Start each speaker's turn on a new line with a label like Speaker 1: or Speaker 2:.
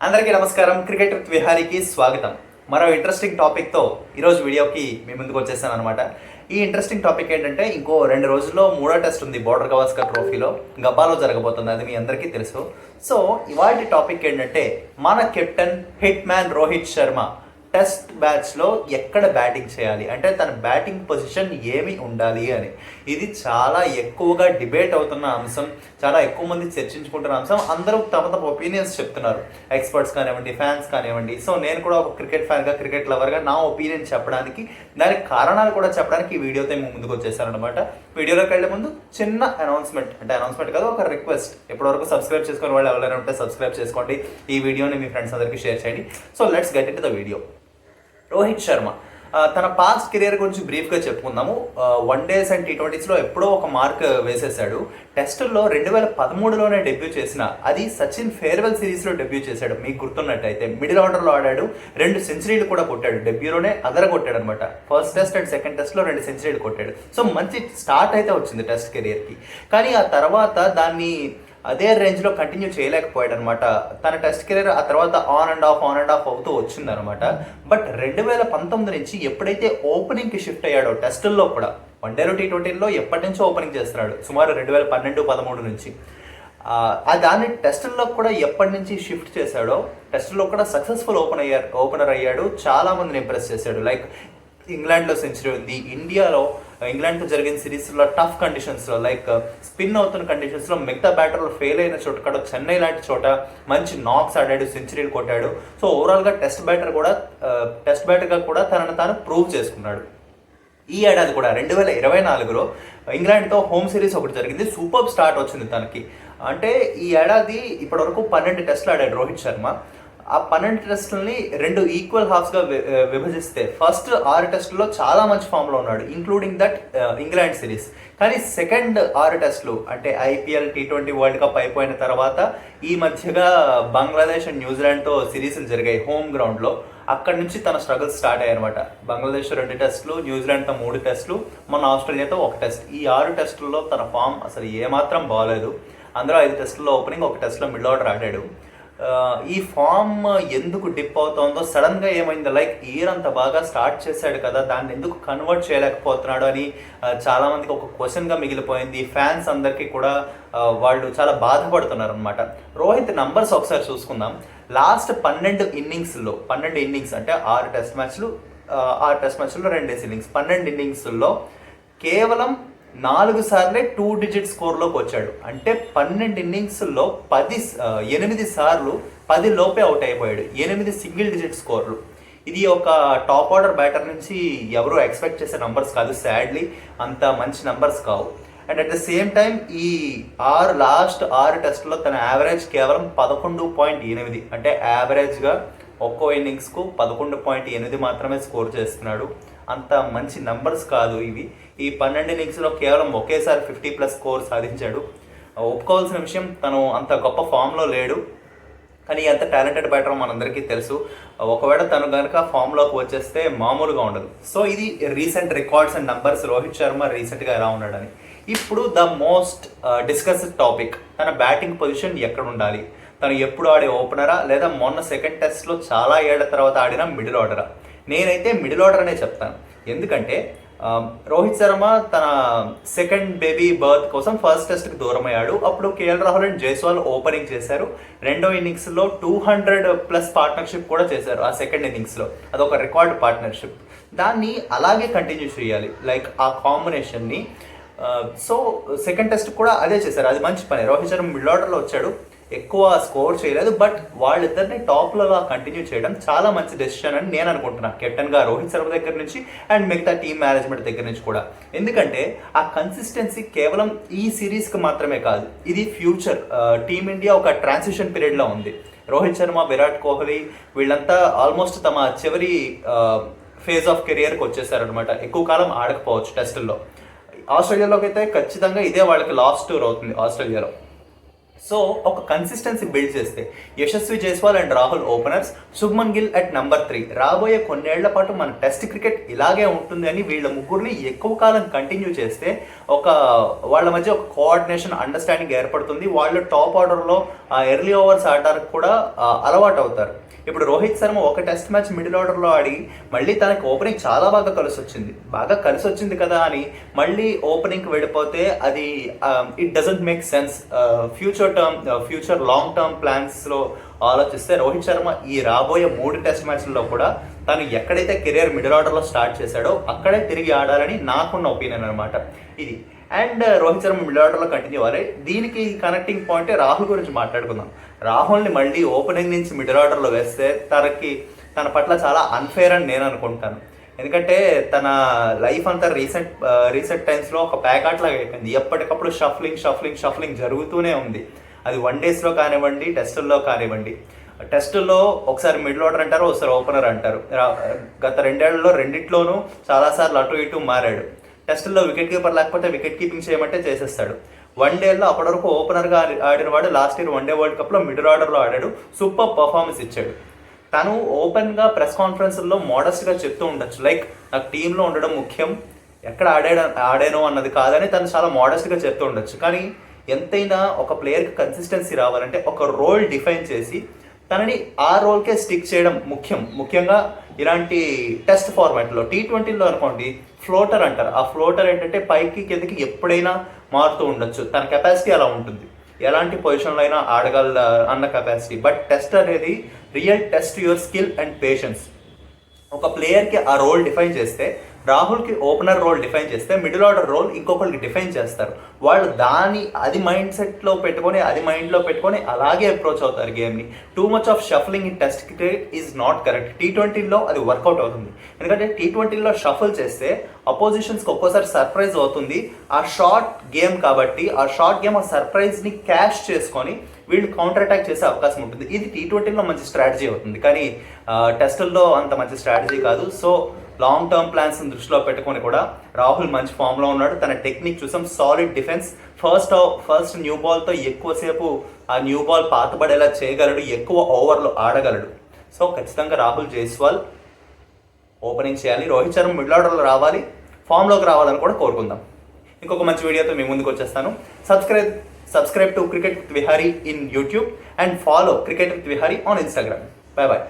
Speaker 1: అందరికీ నమస్కారం. క్రికెట్ విహారీకి స్వాగతం. మరో ఇంట్రెస్టింగ్ టాపిక్తో ఈరోజు వీడియోకి మీ ముందుకు వచ్చేసాను అనమాట ఈ ఇంట్రెస్టింగ్ టాపిక్ ఏంటంటే ఇంకో రెండు రోజుల్లో మూడో టెస్ట్ ఉంది బోర్డర్ గవాస్కర్ ట్రోఫీలో గబ్బాలో జరగబోతుంది అది మీ అందరికీ తెలుసు. సో ఇవాటి టాపిక్ ఏంటంటే మన captain hitman Rohit Sharma test బ్యాచ్లో ఎక్కడ బ్యాటింగ్ చేయాలి? అంటే తన బ్యాటింగ్ పొజిషన్ ఏమి ఉండాలి అని. ఇది చాలా ఎక్కువగా డిబేట్ అవుతున్న అంశం. చాలా ఎక్కువ మంది చర్చించుకుంటున్న అంశం. అందరూ తమ తమ ఒపీనియన్స్ చెప్తున్నారు. ఎక్స్పర్ట్స్ కానివ్వండి ఫ్యాన్స్ కానివ్వండి. సో నేను కూడా ఒక క్రికెట్ ఫ్యాన్గా క్రికెట్ లవర్గా నా ఒపీనియన్ చెప్పడానికి దానికి కారణాలు కూడా చెప్పడానికి ఈ వీడియోతో మేము ముందుకు వచ్చేసారనమాట వీడియోలోకి వెళ్ళే ముందు చిన్న అనౌన్స్మెంట్ అంటే అనౌన్స్మెంట్ కాదు ఒక రిక్వెస్ట్ ఇప్పటివరకు సబ్స్క్రైబ్ చేసుకుని వాళ్ళు ఎవరైనా ఉంటే సబ్స్క్రైబ్ చేసుకోండి. ఈ వీడియోని మీ ఫ్రెండ్స్ అందరికీ షేర్ చేయండి. So let's get in the video Rohit Sharma. తన పాస్ట్ కెరియర్ గురించి బ్రీఫ్గా చెప్పుకుందాము. వన్ డేస్ అండ్ టీ ట్వంటీస్లో ఎప్పుడో ఒక మార్క్ వేసేసాడు. టెస్టుల్లో రెండు వేల పదమూడులోనే డెబ్యూ చేసిన అది సచిన్ ఫేర్వెల్ సిరీస్లో డెబ్యూ చేశాడు. మీకు గుర్తున్నట్టయితే మిడిల్ ఆర్డర్లో ఆడాడు. రెండు సెంచరీలు కూడా కొట్టాడు. డెబ్యూలోనే అదర కొట్టాడు అనమాట ఫస్ట్ టెస్ట్ అండ్ సెకండ్ టెస్ట్లో రెండు సెంచరీలు కొట్టాడు. సో మంచి స్టార్ట్ అయితే వచ్చింది టెస్ట్ కెరియర్కి కానీ ఆ తర్వాత దాన్ని అదే రేంజ్లో కంటిన్యూ చేయలేకపోయాడు అనమాట తన టెస్ట్ కెరీర్ ఆ తర్వాత on and off on and off అవుతూ వచ్చిందనమాట. బట్ రెండు వేల పంతొమ్మిది నుంచి ఎప్పుడైతే ఓపెనింగ్కి షిఫ్ట్ అయ్యాడో టెస్టుల్లో కూడా వన్ డే టీ ట్వంటీలో ఎప్పటి నుంచో ఓపెనింగ్ చేస్తున్నాడు సుమారు రెండు వేల పన్నెండు పదమూడు నుంచి. ఆ, దాన్ని టెస్టుల్లో కూడా ఎప్పటి నుంచి షిఫ్ట్ చేశాడో టెస్టుల్లో కూడా సక్సెస్ఫుల్ ఓపెన్ అయ్యారు ఓపెనర్ అయ్యాడు. చాలా మందిని ఇంప్రెస్ చేశాడు. లైక్ ఇంగ్లాండ్లో సెంచరీ ఉంది ఇండియాలో ఇంగ్లాండ్తో జరిగిన సిరీస్లో టఫ్ కండిషన్స్లో లైక్ uh, స్పిన్ అవుతున్న కండిషన్స్లో మిగతా బ్యాటర్లు ఫెయిల్ అయిన చోట కాడ. చెన్నై లాంటి చోట మంచి నాక్స్ ఆడాడు సెంచరీలు కొట్టాడు. సో ఓవరాల్గా టెస్ట్ బ్యాటర్ కూడా uh, టెస్ట్ బ్యాటర్గా కూడా తనను తాను ప్రూవ్ చేసుకున్నాడు. ఈ ఏడాది కూడా రెండు వేల ఇరవై నాలుగులో ఇంగ్లాండ్తో హోమ్ సిరీస్ ఒకటి జరిగింది. సూపర్ స్టార్ట్ వచ్చింది తనకి. అంటే ఈ ఏడాది ఇప్పటివరకు పన్నెండు టెస్టులు ఆడాడు రోహిత్ శర్మ. ఆ పన్నెండు టెస్టులని రెండు ఈక్వల్ హాఫ్స్గా విభజిస్తే ఫస్ట్ ఆరు టెస్టుల్లో చాలా మంచి ఫామ్లో ఉన్నాడు ఇంక్లూడింగ్ దట్ ఇంగ్లాండ్ సిరీస్ కానీ సెకండ్ ఆరు టెస్టులు అంటే IPL T twenty World Cup అయిపోయిన తర్వాత ఈ మధ్యగా బంగ్లాదేశ్ అండ్ న్యూజిలాండ్తో సిరీస్లు జరిగాయి హోమ్ గ్రౌండ్లో అక్కడ నుంచి తన స్ట్రగుల్స్ స్టార్ట్ అయ్యాయనమాట బంగ్లాదేశ్ రెండు టెస్టులు న్యూజిలాండ్తో మూడు టెస్టులు మన ఆస్ట్రేలియాతో ఒక టెస్ట్. ఈ ఆరు టెస్టుల్లో తన ఫామ్ అసలు ఏమాత్రం బాగాలేదు అందులో ఐదు టెస్టుల్లో ఓపెనింగ్ ఒక టెస్ట్లో మిడ్ ఆర్డర్ ఆడాడు. ఈ ఫామ్ ఎందుకు డిప్ అవుతోందో సడన్గా ఏమైంది? లైక్ ఇయర్ అంత బాగా స్టార్ట్ చేశాడు కదా దాన్ని ఎందుకు కన్వర్ట్ చేయలేకపోతున్నాడు అని చాలామందికి ఒక క్వశ్చన్గా మిగిలిపోయింది. ఫ్యాన్స్ అందరికీ కూడా వాళ్ళు చాలా బాధపడుతున్నారు అనమాట రోహిత్ నంబర్స్ ఒకసారి చూసుకుందాం. లాస్ట్ పన్నెండు ఇన్నింగ్స్లో పన్నెండు ఇన్నింగ్స్ అంటే ఆరు టెస్ట్ మ్యాచ్లు ఆరు టెస్ట్ మ్యాచ్లో రెండేసి ఇన్నింగ్స్. పన్నెండు ఇన్నింగ్స్లో కేవలం నాలుగు సార్లే టూ డిజిట్ స్కోర్లోకి వచ్చాడు. అంటే పన్నెండు ఇన్నింగ్స్లో పది ఎనిమిది సార్లు పది లోపే అవుట్ అయిపోయాడు. ఎనిమిది సింగిల్ డిజిట్ స్కోర్లు. ఇది ఒక టాప్ ఆర్డర్ బ్యాటర్ నుంచి ఎవరు ఎక్స్పెక్ట్ చేసే నంబర్స్ కాదు సాడ్లీ. అంత మంచి నంబర్స్ కావు. And at the same time ఈ ఆరు లాస్ట్ ఆరు టెస్ట్లో తన యావరేజ్ కేవలం పదకొండు పాయింట్ ఎనిమిది. అంటే యావరేజ్గా ఒక్కో ఇన్నింగ్స్కు పదకొండు పాయింట్ ఎనిమిది మాత్రమే స్కోర్ చేస్తున్నాడు. అంత మంచి నంబర్స్ కాదు ఇవి. ఈ పన్నెండు ఇన్నింగ్స్లో కేవలం ఒకేసారి ఫిఫ్టీ ప్లస్ స్కోర్ సాధించాడు. ఒప్పుకోవాల్సిన విషయం తను అంత గొప్ప ఫామ్లో లేడు. కానీ ఎంత టాలెంటెడ్ బ్యాటర్ మనందరికీ తెలుసు. ఒకవేళ తను కనుక ఫామ్లోకి వచ్చేస్తే మామూలుగా ఉండదు. సో ఇది recent records and numbers. Rohit Sharma రీసెంట్గా ఎలా ఉన్నాడని. ఇప్పుడు ద మోస్ట్ డిస్కస్డ్ టాపిక్ తన బ్యాటింగ్ పొజిషన్ ఎక్కడ ఉండాలి? తను ఎప్పుడు ఆడే ఓపెనరా లేదా మొన్న సెకండ్ టెస్ట్లో చాలా ఏళ్ళ తర్వాత ఆడిన మిడిల్ ఆర్డరా నేనైతే మిడిల్ ఆర్డర్ అనే చెప్తాను. ఎందుకంటే రోహిత్ శర్మ తన సెకండ్ బేబీ బర్త్ కోసం ఫస్ట్ టెస్ట్కి దూరం అయ్యాడు అప్పుడు KL Rahul and Jaiswal opening చేశారు. రెండో ఇన్నింగ్స్లో టూ హండ్రెడ్ ప్లస్ పార్ట్నర్షిప్ కూడా చేశారు ఆ సెకండ్ ఇన్నింగ్స్లో అదొక రికార్డ్ పార్ట్నర్షిప్ దాన్ని అలాగే కంటిన్యూ చేయాలి. లైక్ ఆ కాంబినేషన్ని సో సెకండ్ టెస్ట్ కూడా అదే చేశారు. అది మంచి పని. రోహిత్ శర్మ మిడిల్ ఆర్డర్లో వచ్చాడు. ఎక్కువ స్కోర్ చేయలేదు బట్ వాళ్ళిద్దరిని టాప్లో కంటిన్యూ చేయడం చాలా మంచి డెసిషన్ అని నేను అనుకుంటున్నాను కెప్టెన్గా రోహిత్ శర్మ దగ్గర నుంచి అండ్ మిగతా టీమ్ మేనేజ్మెంట్ దగ్గర నుంచి కూడా. ఎందుకంటే ఆ కన్సిస్టెన్సీ కేవలం ఈ సిరీస్కి మాత్రమే కాదు ఇది ఫ్యూచర్ టీమిండియా ఒక ట్రాన్సిషన్ పీరియడ్లో ఉంది. రోహిత్ శర్మ విరాట్ కోహ్లీ వీళ్ళంతా ఆల్మోస్ట్ తమ చివరి ఫేజ్ ఆఫ్ కెరియర్కి వచ్చేసారనమాట ఎక్కువ కాలం ఆడకపోవచ్చు టెస్టుల్లో ఆస్ట్రేలియాలోకి అయితే ఖచ్చితంగా ఇదే వాళ్ళకి లాస్ట్ టూర్ అవుతుంది ఆస్ట్రేలియాలో. సో ఒక కన్సిస్టెన్సీ బిల్డ్ చేస్తే Yashasvi Jaiswal and Rahul openers Shubman Gill at number three రాబోయే కొన్నేళ్ళ పాటు మన టెస్ట్ క్రికెట్ ఇలాగే ఉంటుంది అని వీళ్ళ ముగ్గురిని ఎక్కువ కాలం కంటిన్యూ చేస్తే ఒక వాళ్ళ మధ్య ఒక కోఆర్డినేషన్ అండర్స్టాండింగ్ ఏర్పడుతుంది. వాళ్ళు టాప్ ఆర్డర్లో ఎర్లీ ఓవర్స్ ఆడడానికి కూడా అలవాటు అవుతారు. ఇప్పుడు రోహిత్ శర్మ ఒక టెస్ట్ మ్యాచ్ మిడిల్ ఆర్డర్లో ఆడి మళ్ళీ తనకి ఓపెనింగ్ చాలా బాగా కలిసి వచ్చింది బాగా కలిసి వచ్చింది కదా అని మళ్ళీ ఓపెనింగ్కి వెళ్ళిపోతే అది it doesn't make sense future term future long term ప్లాన్స్లో ఆలోచిస్తే రోహిత్ శర్మ ఈ రాబోయే మూడు టెస్ట్ మ్యాచ్ల్లో కూడా తను ఎక్కడైతే కెరియర్ మిడిల్ ఆర్డర్లో స్టార్ట్ చేశాడో అక్కడే తిరిగి ఆడాలని నాకున్న ఒపీనియన్ అనమాట ఇది. And uh, Rohit Sharma middle ఆర్డర్లో కంటిన్యూ అవ్వాలి. దీనికి కనెక్టింగ్ పాయింట్ రాహుల్ గురించి మాట్లాడుకుందాం. రాహుల్ని మళ్ళీ ఓపెనింగ్ నుంచి మిడిల్ ఆర్డర్లో వేస్తే తనకి తన పట్ల చాలా అన్ఫేర్ అని నేను అనుకుంటాను. ఎందుకంటే తన లైఫ్ అంతా రీసెంట్ రీసెంట్ టైమ్స్లో ఒక ప్యాకాట్ లాగా అయిపోయింది. ఎప్పటికప్పుడు షఫ్లింగ్ షఫ్లింగ్ షఫ్లింగ్ జరుగుతూనే ఉంది. అది వన్ డేస్లో కానివ్వండి టెస్టుల్లో కానివ్వండి. టెస్టుల్లో ఒకసారి మిడిల్ ఆర్డర్ అంటారు ఒకసారి ఓపెనర్ అంటారు. గత రెండేళ్ళలో రెండిట్లోనూ చాలాసార్లు అటు ఇటు మారాడు. టెస్టుల్లో వికెట్ కీపర్ లేకపోతే వికెట్ కీపింగ్ చేయమంటే చేసేస్తాడు. వన్ డేలో అప్పటి వరకు ఓపెనర్గా ఆడినవాడు ఆడిన వాడు last year one day world కప్లో మిడిల్ ఆర్డర్లో ఆడాడు. సూపర్ పర్ఫార్మెన్స్ ఇచ్చాడు. తను ఓపెన్గా ప్రెస్ కాన్ఫరెన్స్లో మోడస్ట్గా చెప్తూ ఉండొచ్చు. లైక్ నాకు టీంలో ఉండడం ముఖ్యం. ఎక్కడ ఆడాడు ఆడాను అన్నది కాదని తను చాలా మోడస్ట్గా చెప్తూ ఉండొచ్చు. కానీ ఎంతైనా ఒక ప్లేయర్కి కన్సిస్టెన్సీ రావాలంటే ఒక రోల్ డిఫైన్ చేసి తనని ఆ రోల్కే స్టిక్ చేయడం ముఖ్యం. ముఖ్యంగా ఇలాంటి టెస్ట్ ఫార్మాట్లో టీ ట్వంటీలో అనుకోండి ఫ్లోటర్ అంటారు. ఆ ఫ్లోటర్ ఏంటంటే పైకి కిందకి ఎప్పుడైనా మారుతూ ఉండొచ్చు. తన కెపాసిటీ అలా ఉంటుంది. ఎలాంటి పొజిషన్లో అయినా ఆడగల అన్న కెపాసిటీ బట్ టెస్ట్ అనేది real test your skill and patience ఒక ప్లేయర్కి ఆ రోల్ డిఫైన్ చేస్తే రాహుల్కి ఓపెనర్ రోల్ డిఫైన్ చేస్తే మిడిల్ ఆర్డర్ రోల్ ఇంకొకరికి డిఫైన్ చేస్తారు. వాళ్ళు దాని అది మైండ్ సెట్లో పెట్టుకొని అది మైండ్లో పెట్టుకొని అలాగే అప్రోచ్ అవుతారు గేమ్ని. Too much of shuffling in test cricket is not correct. T ట్వంటీలో అది వర్కౌట్ అవుతుంది. ఎందుకంటే టీ ట్వంటీలో షఫల్ చేస్తే అపోజిషన్స్కి ఒక్కోసారి సర్ప్రైజ్ అవుతుంది. ఆ షార్ట్ గేమ్ కాబట్టి ఆ షార్ట్ గేమ్ ఆ సర్ప్రైజ్ని క్యాష్ చేసుకొని వీళ్ళు కౌంటర్ అటాక్ చేసే అవకాశం ఉంటుంది. ఇది టీ ట్వంటీలో మంచి స్ట్రాటజీ అవుతుంది. కానీ టెస్టుల్లో అంత మంచి స్ట్రాటజీ కాదు. సో లాంగ్ టర్మ్ ప్లాన్స్ దృష్టిలో పెట్టుకొని కూడా రాహుల్ మంచి ఫామ్లో ఉన్నాడు. తన టెక్నిక్ చూసాం solid defence first first new బాల్తో ఎక్కువసేపు ఆ న్యూ బాల్ పాతబడేలా చేయగలడు. ఎక్కువ ఓవర్లు ఆడగలడు. సో ఖచ్చితంగా రాహుల్ జైస్వాల్ ఓపెనింగ్ చేయాలి. రోహిత్ శర్మ మిడిల్ ఆర్డర్లో రావాలి. ఫామ్లోకి రావాలని కూడా కోరుకుందాం. ఇంకొక మంచి వీడియోతో మీ ముందుకు వచ్చేస్తాను. Subscribe subscribe to cricket with Vihari in YouTube and follow cricket with Vihari on Instagram bye bye